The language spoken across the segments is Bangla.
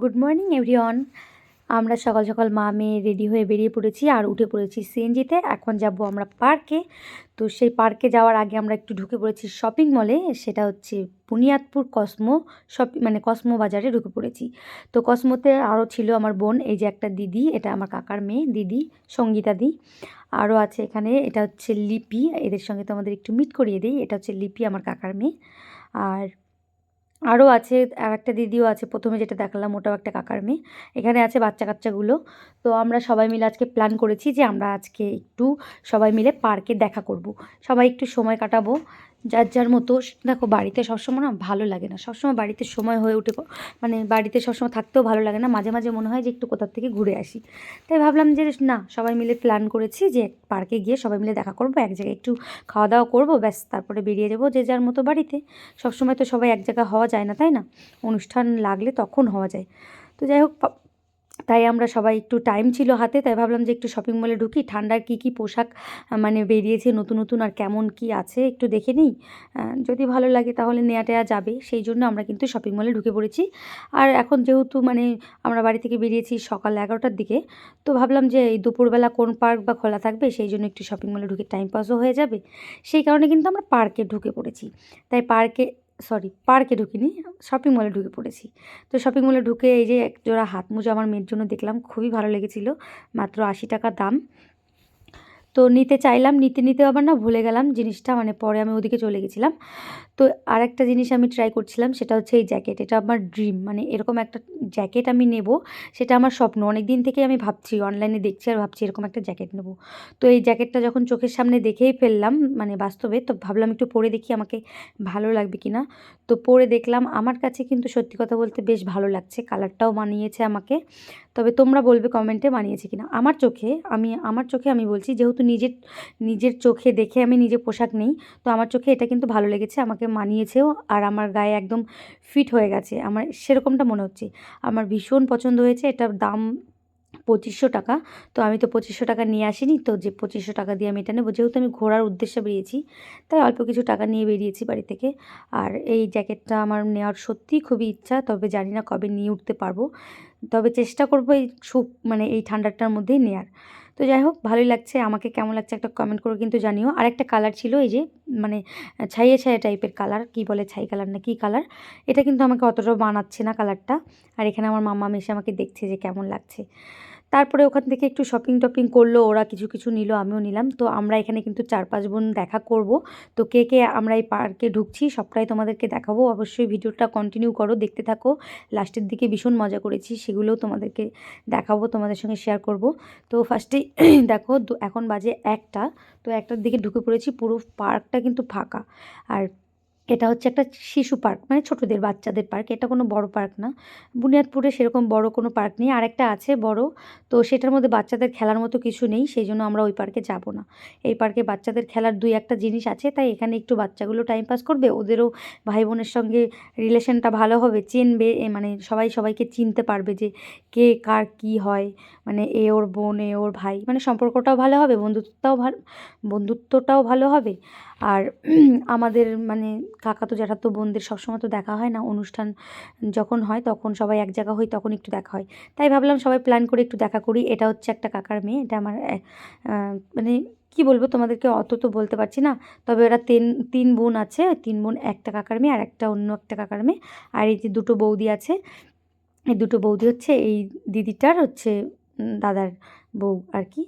গুড মর্নিং এভরিওয়ান আমরা সকাল সকাল মা মেয়ে রেডি হয়ে বেরিয়ে পড়েছি আর উঠে পড়েছি সিএনজিতে। এখন যাব আমরা পার্কে তো সেই পার্কে যাওয়ার আগে আমরা একটু ঢুকে পড়েছি শপিং মলে সেটা হচ্ছে বুনিয়াদপুর কসমো শপিং মানে কসমো বাজারে ঢুকে পড়েছি। তো কসমোতে আরও ছিল আমার বোন, এই যে একটা দিদি, এটা আমার কাকার মেয়ে, দিদি, সঙ্গীতা দি। আরও আছে এখানে, এটা হচ্ছে লিপি। এদের সঙ্গে তো আমাদের একটু মিট করিয়ে দিই। এটা হচ্ছে লিপি আমার কাকার মেয়ে। আর আরও আছে, আর একটা দিদিও আছে, প্রথমে যেটা দেখালাম ওটাও একটা কাকার মেয়ে। এখানে আছে বাচ্চা কাচ্চাগুলো তো আমরা সবাই মিলে আজকে প্ল্যান করেছি যে আমরা আজকে একটু সবাই মিলে পার্কে দেখা করব। সবাই একটু সময় কাটাবো। যার যার মতো দেখো বাড়িতে সবসময় না ভালো লাগে না। সবসময় বাড়িতে সময় হয়ে উঠে মানে বাড়িতে সবসময় থাকতেও ভালো লাগে না। মাঝে মাঝে মনে হয় যে একটু কোথার থেকে ঘুরে আসি। তাই ভাবলাম যে না, সবাই মিলে প্ল্যান করেছি যে পার্কে গিয়ে সবাই মিলে দেখা করব, এক জায়গায় একটু খাওয়া দাওয়া করব, ব্যাস তারপরে বেরিয়ে যাব যে যার মতো বাড়িতে। সবসময় তো সবাই এক জায়গায় হওয়া যায় না, তাই না? অনুষ্ঠান লাগলে তখন হওয়া যায়। তো যাই হোক তাই আমরা সবাই একটু টাইম ছিল হাতে, তাই ভাবলাম যে একটু শপিং মলে ঢুকি। ঠান্ডার কী কী পোশাক মানে বেরিয়েছে নতুন নতুন আর কেমন কি আছে একটু দেখে নিই। যদি ভালো লাগে তাহলে নেয়া টেয়া যাবে। সেই জন্য আমরা কিন্তু শপিং মলে ঢুকে পড়েছি। আর এখন যেহেতু মানে আমরা বাড়ি থেকে বেরিয়েছি সকাল এগারোটার দিকে, তো ভাবলাম যে এই দুপুরবেলা কোন পার্ক বা খোলা থাকবে, সেই জন্য একটু শপিং মলে ঢুকে টাইম পাসও হয়ে যাবে। সেই কারণে কিন্তু আমরা পার্কে ঢুকে পড়েছি। তাই পার্কে সরি, পার্কে ঢুকিনি শপিং মলে ঢুকে পড়েছি। তো শপিং মলে ঢুকে এই যে এক জোড়া হাত মোজা আমার মেয়ের জন্য দেখলাম, খুবই ভালো লেগেছিলো, মাত্র আশি টাকা দাম। তো নিতে চাইলাম, নিতে নিতে আবার না ভুলে গেলাম জিনিসটা মানে পরে আমি ওদিকে চলে গেছিলাম। তো আর একটা জিনিস আমি ট্রাই করছিলাম সেটা হচ্ছে এই জ্যাকেট এটা আমার ড্রিম মানে এরকম একটা জ্যাকেট আমি নেব, সেটা আমার স্বপ্ন। অনেক দিন থেকে আমি ভাবছি অনলাইনে দেখছি আর ভাবছি এরকম একটা জ্যাকেট নেব। তো এই জ্যাকেটটা যখন চোখের সামনে দেখেই ফেললাম মানে বাস্তবে, তো ভাবলাম একটু পরে দেখি আমাকে ভালো লাগবে কি না তো পরে দেখলাম, আমার কাছে কিন্তু সত্যি কথা বলতে বেশ ভালো লাগছে কালারটাও মানিয়েছে আমাকে। তবে তোমরা বলবে কমেন্টে মানিয়েছে কিনা। আমার চোখে, আমি, আমার চোখে আমি বলছি যেহেতু নিজের নিজের চোখে দেখে আমি নিজে পোশাক নেই। তো আমার চোখে এটা কিন্তু ভালো লেগেছে, আমাকে মানিয়েছেও আর আমার গায়ে একদম ফিট হয়ে গেছে। আমার সেরকমটা মনে হচ্ছে। আমার ভীষণ পছন্দ হয়েছে এটার দাম পঁচিশশো টাকা। তো আমি তো পঁচিশশো টাকা নিয়ে আসিনি, তো যে পঁচিশশো টাকা দিয়ে আমি এটা নেব, যেহেতু আমি ঘোরার উদ্দেশ্যে বেরিয়েছি, তাই অল্প কিছু টাকা নিয়ে বেরিয়েছি বাড়ি থেকে। আর এই জ্যাকেটটা আমার নেওয়ার সত্যিই খুবই ইচ্ছা, তবে জানি না কবে নিয়ে উঠতে পারব। তবে চেষ্টা করব এই সুপ মানে এই ঠান্ডাটার মধ্যেই নেয়ার। তো যাই হোক, ভালোই লাগছে। আমাকে কেমন লাগছে একটা কমেন্ট করে কিন্তু জানিও। আর একটা কালার ছিল এই যে মানে ছাইয়ে ছাইয়ে টাইপের কালার কি বলে ছাই কালার না কি কালার এটা কিন্তু আমাকে অতটাও বানাচ্ছে না কালারটা আর এখানে আমার মামা মেশে আমাকে দেখছে যে কেমন লাগছে। তারপরে ওখান থেকে একটু শপিং টপিং করল, ওরা কিছু কিছু নিল, আমিও নিলাম। তো আমরা এখানে কিন্তু চার, পাঁচ বোন দেখা করব। তো কে কে আমরা এই পার্কে ঢুকছি সবটাই তোমাদেরকে দেখাবো। অবশ্যই ভিডিওটা কন্টিনিউ করো, দেখতে থাকো। লাস্টের দিকে ভীষণ মজা করেছি, সেগুলোও তোমাদেরকে দেখাবো, তোমাদের সঙ্গে শেয়ার করব। তো ফার্স্টেই দেখো এখন বাজে একটা, তো একটার দিকে ঢুকে পড়েছি, পুরো পার্কটা কিন্তু ফাঁকা। আর এটা হচ্ছে একটা শিশু পার্ক মানে ছোটোদের, বাচ্চাদের পার্ক। এটা কোনো বড় পার্ক না। বুনিয়াদপুরে সেরকম বড় কোনো পার্ক নেই। আর একটা আছে বড়, তো সেটার মধ্যে বাচ্চাদের খেলার মতো কিছু নেই, সেই জন্য আমরা ওই পার্কে যাব না। এই পার্কে বাচ্চাদের খেলার দুই একটা জিনিস আছে, তাই এখানে একটু বাচ্চাগুলো টাইম পাস করবে। ওদেরও ভাই বোনের সঙ্গে রিলেশনটা ভালো হবে, চিনবে মানে সবাই সবাইকে চিনতে পারবে যে কে কার কি হয়। মানে এ ওর বোন, এ ওর ভাই মানে সম্পর্কটাও ভালো হবে, বন্ধুত্বটাও ভালো বন্ধুত্বটাও ভালো হবে। আর আমাদের মানে কাকাতো জ্যাঠাতো বোনদের সবসময় তো দেখা হয় না, অনুষ্ঠান যখন হয় তখন সবাই এক জায়গা হই তখন একটু দেখা হয়। তাই ভাবলাম সবাই প্ল্যান করে একটু দেখা করি, এটা হচ্ছে একটা কাকার মেয়ে, এটা আমার মানে কি বলব তোমাদেরকে অত তো বলতে পারছি না, তবে ওরা তিন তিন বোন আছে, তিন বোন একটা কাকার মেয়ে আর একটা অন্য একটা কাকার মেয়ে, আর এই যে দুটো বৌদি আছে, এই দুটো বৌদি হচ্ছে এই দিদিটার হচ্ছে দাদার বউ আর কি।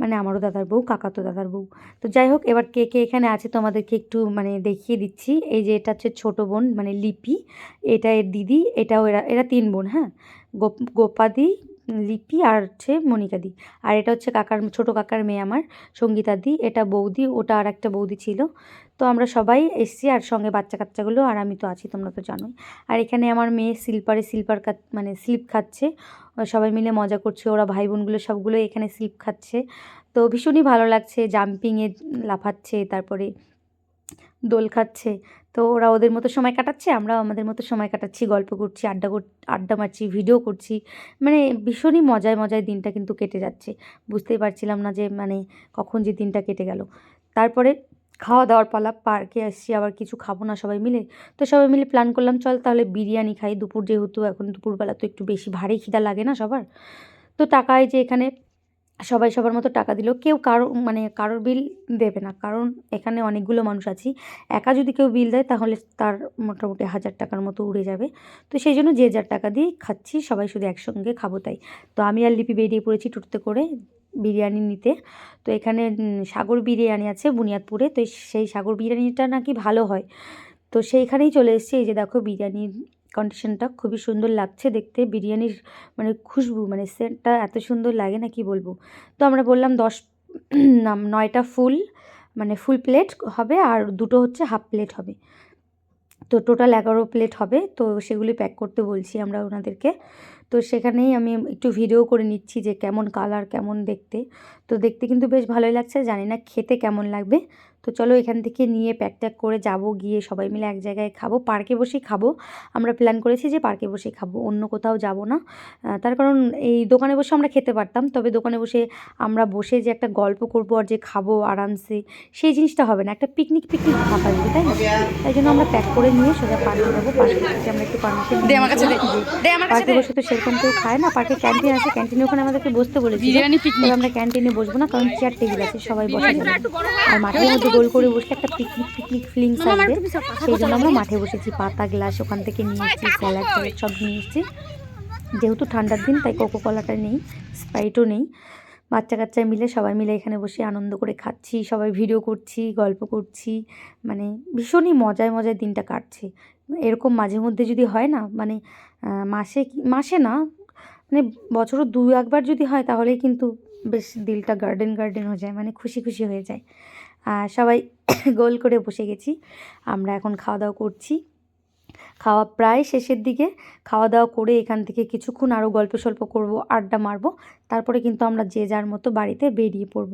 মানে আমারও দাদার বউ, কাকাতো দাদার বউ। তো যাই হোক এবার কে কে এখানে আছে তোমাদেরকে একটু মানে দেখিয়ে দিচ্ছি। এই যে এটা হচ্ছে ছোটো বোন মানে লিপি। এটা এর দিদি, এটাও এরা এরা তিন বোন হ্যাঁ? গোপ, গোপাদি লিপি আর হচ্ছে মনিকাদি আর এটা হচ্ছে কাকার ছোটো কাকার মেয়ে আমার সঙ্গীতাদি এটা বৌদি, ওটা আর একটা বৌদি ছিল। তো আমরা সবাই এসছি আর সঙ্গে বাচ্চা কাচ্চাগুলো, আর আমি তো আছি, তোমরা তো জানোই। আর এখানে আমার মেয়ে স্লিপারে স্লিপার মানে স্লিপ খাচ্ছে। সবাই মিলে মজা করছে, ওরা ভাই বোনগুলো সবগুলো এখানে স্লিপ খাচ্ছে। তো ভীষণই ভালো লাগছে, জাম্পিংয়ে লাফাচ্ছে, তারপরে দোল খাচ্ছে। তো ওরা ওদের মতো সময় কাটাচ্ছে আমরা আমাদের মতো সময় কাটাচ্ছি, গল্প করছি, আড্ডা আড্ডা মারছি, ভিডিও করছি। মানে ভীষণই মজায় মজায় দিনটা কিন্তু কেটে যাচ্ছে। বুঝতেই পারছিলাম না যে মানে কখন যে দিনটা কেটে গেল। তারপরে খাওয়া দাওয়ার পালা, পার্কে আসছি, আবার কিছু খাব না সবাই মিলে। তো সবাই মিলে প্ল্যান করলাম, চল তাহলে বিরিয়ানি খাই। দুপুর যেহেতু এখন দুপুরবেলা তো একটু বেশি ভারী খিদা লাগে না সবার। তো টাকায় যে এখানে সবাই সবার মতো টাকা দিল কেউ কারও মানে কারোর বিল দেবে না। কারণ এখানে অনেকগুলো মানুষ আছি। একা যদি কেউ বিল দেয়, তাহলে তার মোটামুটি হাজার টাকার মতো উড়ে যাবে। তো সেই জন্য যে যার টাকা দিয়েই খাচ্ছি, সবাই শুধু একসঙ্গে খাব তাই। তো আমি আর লিপি বেরিয়ে পড়েছি টোটোতে করে বিরিয়ানি নিতে। তো এখানে সাগর বিরিয়ানি আছে বুনিয়াদপুরে। তো সেই সাগর বিরিয়ানিটা নাকি ভালো হয়। তো সেইখানেই চলে এসেছি। এই যে দেখো বিরিয়ানির কন্ডিশনটা খুবই সুন্দর লাগছে দেখতে। বিরিয়ানির মানে খুশবু মানে সেন্টটা এত সুন্দর লাগে না কি বলব? তো আমরা বললাম দশ নয়টা ফুল মানে ফুল প্লেট হবে আর দুটো হচ্ছে হাফ প্লেট হবে। তো টোটাল এগারো প্লেট হবে। তো সেগুলি প্যাক করতে বলছি আমরা ওনাদেরকে। তো সেখানেই আমি একটু ভিডিও করে নিচ্ছি যে কেমন কালার কেমন দেখতে। তো দেখতে কিন্তু বেশ ভালোই লাগছে। জানি না খেতে কেমন লাগবে। তো চলো এখান থেকে নিয়ে প্যাক ট্যাক করে যাব গিয়ে সবাই মিলে এক জায়গায় খাব। পার্কে বসেই খাব। আমরা প্ল্যান করেছি যে পার্কে বসেই খাব অন্য কোথাও যাব না। তার কারণ এই দোকানে বসে আমরা খেতে পারতাম তবে দোকানে বসে আমরা বসে যে একটা গল্প করব আর যে খাব আরামসে সেই জিনিসটা হবে না। একটা পিকনিক পিকনিক ভাব আসবে তাই না? তাই জন্য আমরা প্যাক করে নিয়ে সোজা পার্কে যাব। পার্কে থেকে আমরা একটু পারমিশন পার্কে বসে তো সেরকম কেউ খায় না পার্কে ক্যান্টিন আছে ক্যান্টিনে ওখানে আমাদেরকে বসতে পিকনিক আমরা ক্যান্টিনে বসবো না কারণ চেয়ার টেবিল আছে সবাই বসে যাবে আর মাঠের মধ্যে গোল করে বসলে একটা পিকনিক পিকনিক ফিলিংস আসবে। সেই জন্য আমরা মাঠে বসেছি পাতা গ্লাস ওখান থেকে নিয়ে এসেছি স্যালাড ট্যালাড সব নিয়ে এসেছি। যেহেতু ঠান্ডার দিন তাই কোকো কলাটা নেই স্প্রাইটও নেই। বাচ্চা কাচ্চা মিলে সবাই মিলে এখানে বসে আনন্দ করে খাচ্ছি সবাই ভিডিও করছি গল্প করছি মানে ভীষণই মজায় মজায় দিনটা কাটছে। এরকম মাঝে মধ্যে যদি হয় না মানে মাসে কি- মাসে না মানে বছরও দু একবার যদি হয় তাহলেই কিন্তু বেশ দিলটা গার্ডেন গার্ডেন হয়ে যায় মানে খুশি খুশি হয়ে যায়। সবাই গোল করে বসে গেছি। আমরা এখন খাওয়া দাওয়া করছি। খাওয়া প্রায় শেষের দিকে। খাওয়া দাওয়া করে এখান থেকে কিছুক্ষণ আরও গল্প সল্প করব, আড্ডা মারবো। তারপরে কিন্তু আমরা যে যার মতো বাড়িতে বেরিয়ে পড়ব।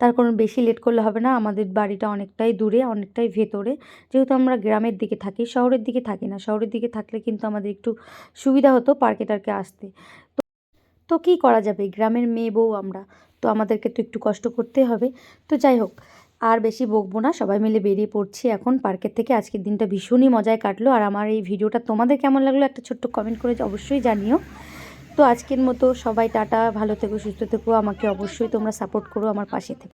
তার কারণ বেশি লেট করলে হবে না। আমাদের বাড়িটা অনেকটাই দূরে, অনেকটাই ভেতরে। যেহেতু আমরা গ্রামের দিকে থাকি, শহরের দিকে থাকি না। শহরের দিকে থাকলে কিন্তু আমাদের একটু সুবিধা হতো পার্কে টার্কে আসতে। তো তো কী করা যাবে? গ্রামের মেয়ে বউ আমরা। তো আমাদেরকে তো একটু কষ্ট করতে হবে। তো যাই হোক আর বেশি বকবো না, সবাই মিলে বেরিয়ে পড়ছি এখন। পার্কের থেকে আজকের দিনটা ভীষণই মজায় কাটলো। আর আমার এই ভিডিওটা তোমাদের কেমন লাগল একটা ছোট্ট কমেন্ট করে অবশ্যই জানিও। তো আজকের মতো সবাই টাটা, ভালো থেকো, সুস্থ থেকো। আমাকে অবশ্যই তোমরা সাপোর্ট করো আমার পাশে থেকো